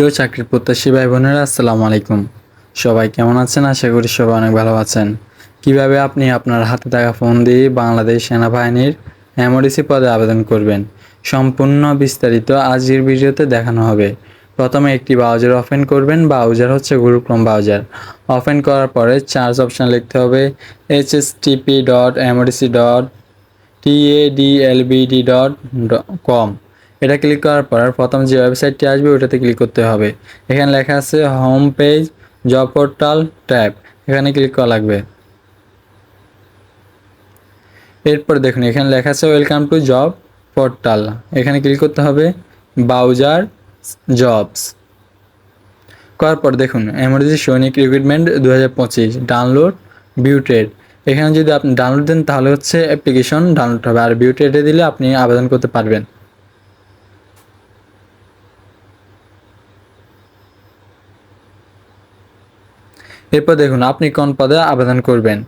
প্রিয় চাকরির প্রত্যাশী ভাই বোনেরা আসসালামু আলাইকুম। সবাই কেমন আছেন? আশা করি সবাই অনেক ভালো আছেন। কীভাবে আপনি আপনার হাতে থাকা ফোন দিয়ে বাংলাদেশ সেনাবাহিনীর এমওডিসি পদে আবেদন করবেন? সম্পূর্ণ বিস্তারিত আজকের ভিডিওতে দেখানো হবে। প্রথমে একটি ব্রাউজার ওপেন করবেন। ব্রাউজার হচ্ছে গুগল ক্রোম ব্রাউজার। ওপেন করার পরে চার্জ অপশন লিখতে হবে H S TP dot MODC dot TADLBD dot com এটা ক্লিক করার পর প্রথম যে ওয়েবসাইটটি আসবে ওটাতে ক্লিক করতে হবে। এখানে লেখা আছে home page job portal tab এখানে ক্লিক করা লাগবে। এরপর দেখুন, এখানে লেখা আছে ওয়েলকাম টু জব পোর্টাল এখানে ক্লিক করতে হবে ব্রাউজার জবস করার পর দেখুন এমার্জেন্সি সৈনিক রিক্রুটমেন্ট দু হাজার পঁচিশ ডাউনলোড বিউটেড এখানে যদি আপনি ডাউনলোড দেন, তাহলে হচ্ছে অ্যাপ্লিকেশন ডাউনলোড হবে। আর বিউটেডে দিলে আপনি আবেদন করতে পারবেন। এরপর দেখুন, আপনি কোন পদে আবেদন করবেন?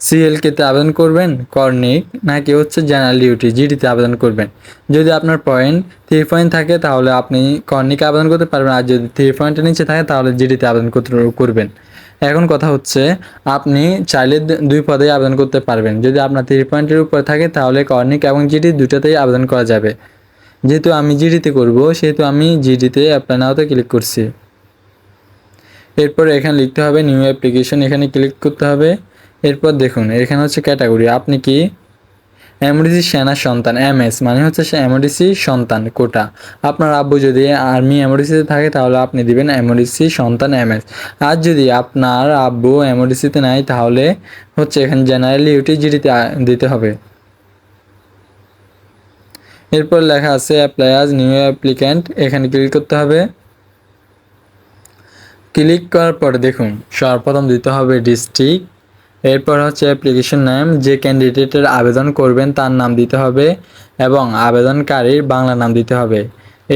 সিএলকেতে আবেদন করবেন কর্নিক নাকি হচ্ছে জেনারেল ডিউটি জিডিতে আবেদন করবেন? যদি আপনার পয়েন্ট থ্রি পয়েন্ট থাকে, তাহলে আপনি কর্নিকে আবেদন করতে পারবেন, আর যদি থ্রি পয়েন্টের নিচে থাকে, তাহলে জিডিতে আবেদন করতে করবেন। এখন কথা হচ্ছে, আপনি চাইলে দুই পদেই আবেদন করতে পারবেন। যদি আপনার থ্রি পয়েন্টের উপরে থাকে, তাহলে কর্নিক এবং জিডি দুটাতেই আবেদন করা যাবে। যেহেতু আমি জিডিতে করব, সেহেতু আমি জিডিতে অ্যাপ্লাই নাওতে ক্লিক করছি। এরপর এখানে লিখতে হবে নিউ অ্যাপ্লিকেশন এখানে ক্লিক করতে হবে। এরপর দেখুন, এখানে হচ্ছে ক্যাটাগরি আপনি কি? এমডিসি সেনা সন্তান এমএস মানে হচ্ছে সে এমডিসি সন্তান, কোটা। আপনার আব্বু যদি আর্মি এমডিসিতে থাকে, তাহলে আপনি দিবেন এমডিসি সন্তান এমএস আর যদি আপনার আব্বু এমডিসিতে নাই, তাহলে হচ্ছে এখানে জেনারেল ইউটি জিডিতে দিতে হবে। এরপর লেখা আছে অ্যাপ্লাই আজ নিউ অ্যাপ্লিক্যান্ট এখানে ক্লিক করতে হবে। ক্লিক করার পরে দেখুন, সর্বপ্রথম দিতে হবে ডিস্ট্রিক্ট, এরপর হচ্ছে অ্যাপ্লিকেশন নাম, যে ক্যান্ডিডেটের আবেদন করবেন তার নাম দিতে হবে এবং আবেদনকারীর বাংলা নাম দিতে হবে।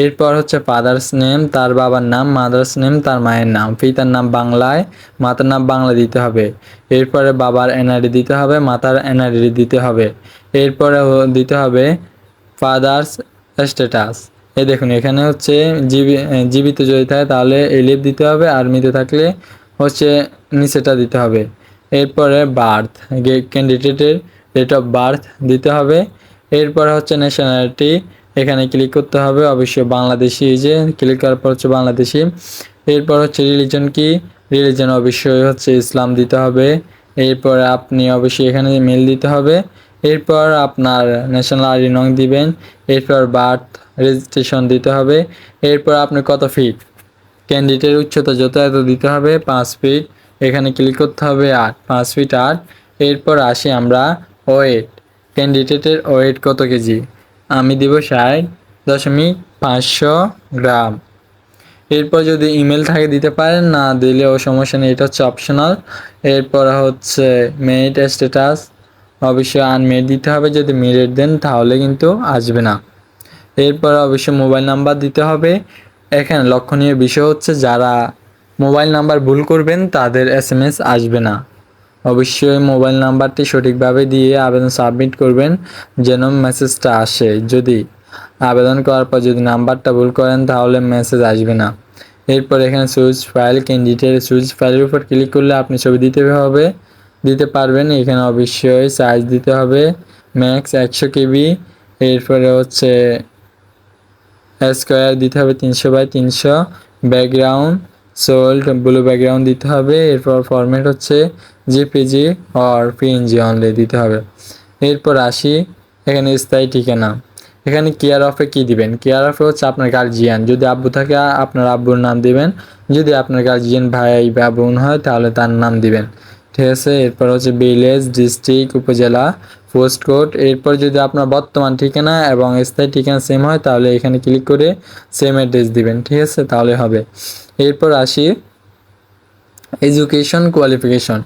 এরপর হচ্ছে ফাদার্স নেম তার বাবার নাম মাদার্স নেম তার মায়ের নাম, পিতার নাম বাংলায়, মাতার নাম বাংলা দিতে হবে। এরপরে বাবার এনআইডি দিতে হবে, মাতার এনআইডি দিতে হবে। এরপরে দিতে হবে ফাদার্স স্ট্যাটাস এই দেখুন, এখানে হচ্ছে জীবি জীবিত যদি থাকে তাহলে এলিফ দিতে হবে আর মৃত থাকলে হচ্ছে নিচেটা দিতে হবে। এরপরে বার্থ ক্যান্ডিডেটের ডেট অফ বার্থ দিতে হবে। এরপরে হচ্ছে ন্যাশনালিটি এখানে ক্লিক করতে হবে, অবশ্যই বাংলাদেশি যে ক্লিক করার পর হচ্ছে বাংলাদেশি। এরপর হচ্ছে রিলিজন কি? রিলিজন অবশ্যই হচ্ছে ইসলাম দিতে হবে। এরপর আপনি অবশ্যই এখানে মেল দিতে হবে। এরপর আপনার ন্যাশনাল আইডি নং দিবেন। এরপর বার্থ রেজিস্ট্রেশন দিতে হবে। এরপর আপনি কত ফিট ক্যান্ডিডেটের উচ্চতা যত এত দিতে হবে, পাঁচ ফিট এখানে ক্লিক করতে হবে আট, পাঁচ ফিট আট। এরপর আসি আমরা ওয়েট ক্যান্ডিডেটের ওয়েট কত কেজি? আমি দিব ষাট দশমিক পাঁচশো গ্রাম। এরপর যদি ইমেল থাকে দিতে পারেন, না দিলেও সমস্যা নেই, এটা হচ্ছে অপশনাল এরপর হচ্ছে মেরিট স্ট্যাটাস অবশ্যই আনমেরিট দিতে হবে, যদি মেরিট দেন তাহলে কিন্তু আসবে না। এরপর অবশ্যই মোবাইল নাম্বার দিতে হবে। এখানে লক্ষণীয় বিষয় হচ্ছে যারা মোবাইল নাম্বার ভুল করবেন, তাদের এস এম এস আসবে না। অবশ্যই মোবাইল নাম্বারটি সঠিকভাবে দিয়ে আবেদন সাবমিট করবেন, যেন মেসেজটা আসে। যদি আবেদন করার পর যদি নাম্বারটা ভুল করেন, তাহলে মেসেজ আসবে না। এরপর এখানে সুইচ ফাইল, ক্যান্ডিডেট সুইচ ফাইলের উপর ক্লিক করলে আপনি ছবি দিতে হবে। দিতে পারবেন, এখানে অবশ্যই সাইজ দিতে হবে ম্যাক্স একশো কেবি। এরপরে হচ্ছে স্কোয়ার দিতে হবে তিনশো বাই তিনশো। ব্যাকগ্রাউন্ড সোল্ড ব্লু ব্যাকগ্রাউন্ড দিতে হবে। এরপর ফরম্যাট হচ্ছে জিপিজি অর পিএনজি অনলি দিতে হবে। এরপর আসি এখানে স্থায়ী ঠিকানা। এখানে কেয়ার অফে কি দিবেন? কেয়ার অফে হচ্ছে আপনার গার্জিয়ান যদি আব্বু থাকে, আপনার আব্বুর নাম দিবেন। যদি আপনার গার্জিয়ান ভাই বা বোন হয়, তাহলে তার নাম দিবেন। ঠিক আছে? এরপর হচ্ছে ভিলেজ ডিস্ট্রিক্ট উপজেলা। Post code. এরপর যদি আপনার বর্তমান ঠিকানা এবং স্থায়ী ঠিকানা সেম হয়, তাহলে এখানে ক্লিক করে সেম অ্যাড্রেস দিবেন, ঠিক আছে? তাহলে হবে। এরপর আসি এডুকেশন কোয়ালিফিকেশন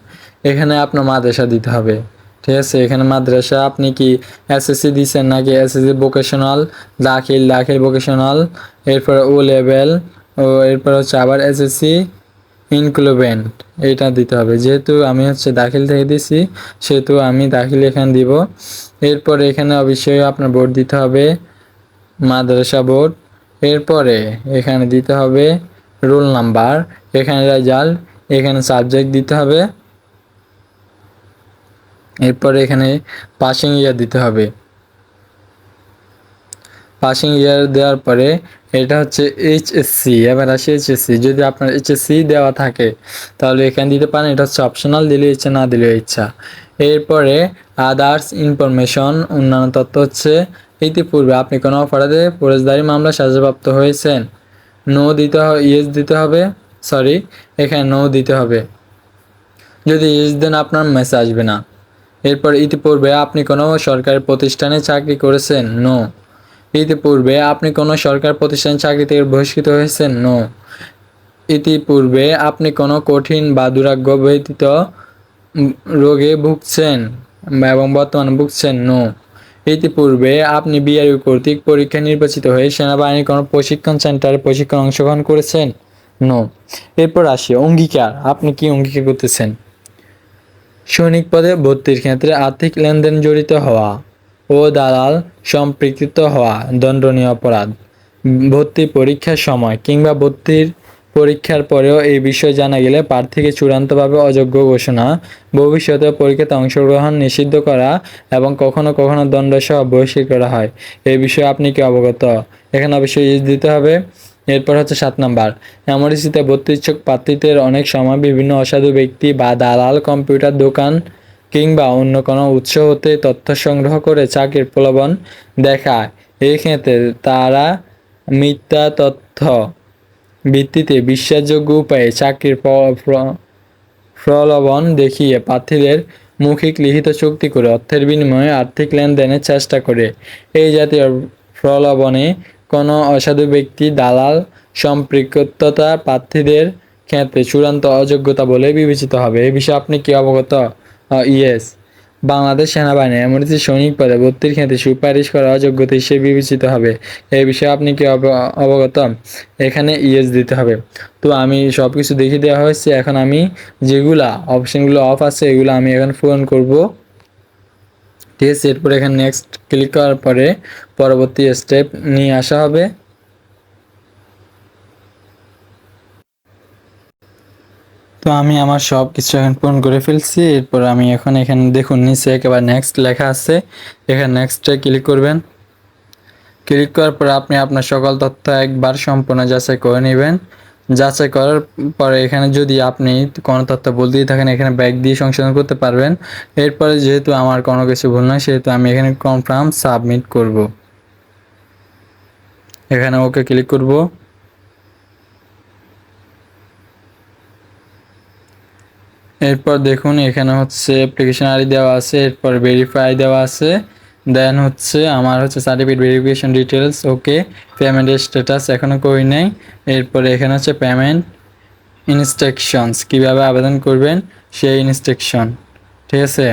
এখানে আপনার মাদ্রাসা দিতে হবে, ঠিক আছে? এখানে মাদ্রাসা, আপনি কি এসএসসি দিচ্ছেন নাকি এসএসসি ভোকেশনাল দাখিল দাখিল ভোকেশনাল এরপর ও লেভেল ও এরপর হচ্ছে আবার এসএসসি ইনক্লুবেন্ট এটা দিতে হবে। যেহেতু আমি হচ্ছে দাখিল থেকে দিছি, সেহেতু আমি দাখিল এখানে দিব। এরপর এখানে অবশ্যই আপনার বোর্ড দিতে হবে, মাদ্রাসা বোর্ড এরপরে এখানে দিতে হবে রোল নাম্বার এখানে রেজাল্ট এখানে সাবজেক্ট দিতে হবে। এরপরে এখানে পাসিং ইয়ার দিতে হবে। পাসিং ইয়ার দেওয়ার পরে এটা হচ্ছে এইচএসসি এবার আসি এইচএসসি যদি আপনার এইচএসসি দেওয়া থাকে, তাহলে এখানে দিতে পারেন, এটা হচ্ছে অপশনাল দিলে ইচ্ছা, না দিলে ইচ্ছা। এরপরে আদার্স ইনফরমেশন অন্যান্য তথ্য হচ্ছে, ইতিপূর্বে আপনি কোনো অপরাধে ফৌজদারি মামলা সাজাপ্রাপ্ত হয়েছেন। নো দিতে হবে ইয়েস দিতে হবে সরি এখানে নো দিতে হবে। যদি ইয়েস দেন, আপনার মেসেজ আসবে না। এরপর ইতিপূর্বে আপনি কোনো সরকারি প্রতিষ্ঠানে চাকরি করেছেন নো ইতিপূর্বে আপনি কোনো সরকার প্রতিষ্ঠানে চাকরি থেকে বহিষ্কৃত হয়েছেন? নো। ইতিপূর্বে আপনি কোনো কঠিন বা দুরাগ্য ব্যতীত রোগে ভুগছেন এবং বর্তমানে ভুগছেন? নো। ইতিপূর্বে আপনি বিআরইউ কর্তৃক পরীক্ষা নির্বাচিত হয়ে সেনাবাহিনীর কোনো প্রশিক্ষণ সেন্টারে প্রশিক্ষণ অংশগ্রহণ করেছেন? নো। এরপর আসি, অঙ্গীকার। আপনি কি অঙ্গীকার করতেছেন? সৈনিক পদে ভর্তির ক্ষেত্রে আর্থিক লেনদেন জড়িত হওয়া। ও দালাল সম্পৃক্ত হওয়া দণ্ডনীয় অপরাধ। ভর্তি পরীক্ষার সময় কিংবা ভর্তির পরীক্ষার পরেও এই বিষয় জানা গেলে প্রার্থীকে চূড়ান্তভাবে অযোগ্য ঘোষণা, ভবিষ্যতে পরীক্ষাতে অংশগ্রহণ নিষিদ্ধ করা এবং কখনো কখনো দণ্ডসহ বহিষ্কার করা হয়। এই বিষয়ে আপনি কি অবগত? এখানে অবশ্যই ইস দিতে হবে। এরপর হচ্ছে সাত নাম্বার। এমআরসিতে ভর্তি ইচ্ছুক প্রার্থীদের অনেক সময় বিভিন্ন অসাধু ব্যক্তি বা দালাল কম্পিউটার দোকান কিংবা অন্য কোনো উৎস হতে তথ্য সংগ্রহ করে চাকরির প্রলোভন দেখায়। এই ক্ষেত্রে তারা মিথ্যা তথ্য ভিত্তিতে বিশ্বাসযোগ্য উপায়ে চাকরির প্র- প্র- প্রলোভন দেখিয়ে প্রার্থীদের মৌখিক লিখিত চুক্তি করে অর্থের বিনিময়ে আর্থিক লেনদেনের চেষ্টা করে। এই জাতীয় প্রলোভনে কোনো অসাধু ব্যক্তি, দালাল সম্পৃক্ততা প্রার্থীদের ক্ষেত্রে চূড়ান্ত অযোগ্যতা বলে বিবেচিত হবে। এ বিষয়ে আপনি কি অবগত? ইয়েস বাংলাদেশ সেনাবাহিনী এমন এমনকি সৈনিক পদে ভর্তির ক্ষেত্রে সুপারিশ করা অযোগ্যতা হিসেবে বিবেচিত হবে। এই বিষয়ে আপনি কি অব- অবগত? এখানে ইয়েস দিতে হবে। তো আমি সব কিছু দেখিয়ে দেওয়া হয়েছে। এখন আমি যেগুলা অপশনগুলো অফ আছে, এগুলো আমি এখন পূরণ করব। ঠিক আছে? এরপর এখানে নেক্সট ক্লিক করার পরে পরবর্তী স্টেপ নিয়ে আসা হবে। তো আমি আমার সব কিছু এখন পূরণ করে ফেলছি। এরপর আমি এখন এখানে দেখুন, নিচে একেবারে নেক্সট লেখা আছে। এখানে নেক্সটে ক্লিক করবেন। ক্লিক করার পর আপনি আপনার সকল তথ্য একবার সম্পূর্ণ যাচাই করে নেবেন। যাচাই করার পরে এখানে যদি আপনি কোনো তথ্য ভুল দিয়ে থাকেন, এখানে ব্যাগ দিয়ে সংশোধন করতে পারবেন। এরপরে যেহেতু আমার কোনো কিছু ভুল নয়, সেহেতু আমি এখানে কনফার্ম সাবমিট করব। এখানে ওকে ক্লিক করব। এরপর দেখুন এখানে হচ্ছে অ্যাপ্লিকেশন আইডি দেওয়া আছে, এরপর ভেরিফাই দেওয়া আছে দেন হচ্ছে আমার হচ্ছে সার্টিফিকেট ভেরিফিকেশন ডিটেলস ওকে পেমেন্টের স্ট্যাটাস এখনও করি নেই, এরপরে এখানে হচ্ছে পেমেন্ট ইনস্ট্রাকশনস কীভাবে আবেদন করবেন সেই ইনস্ট্রাকশন ঠিক আছে?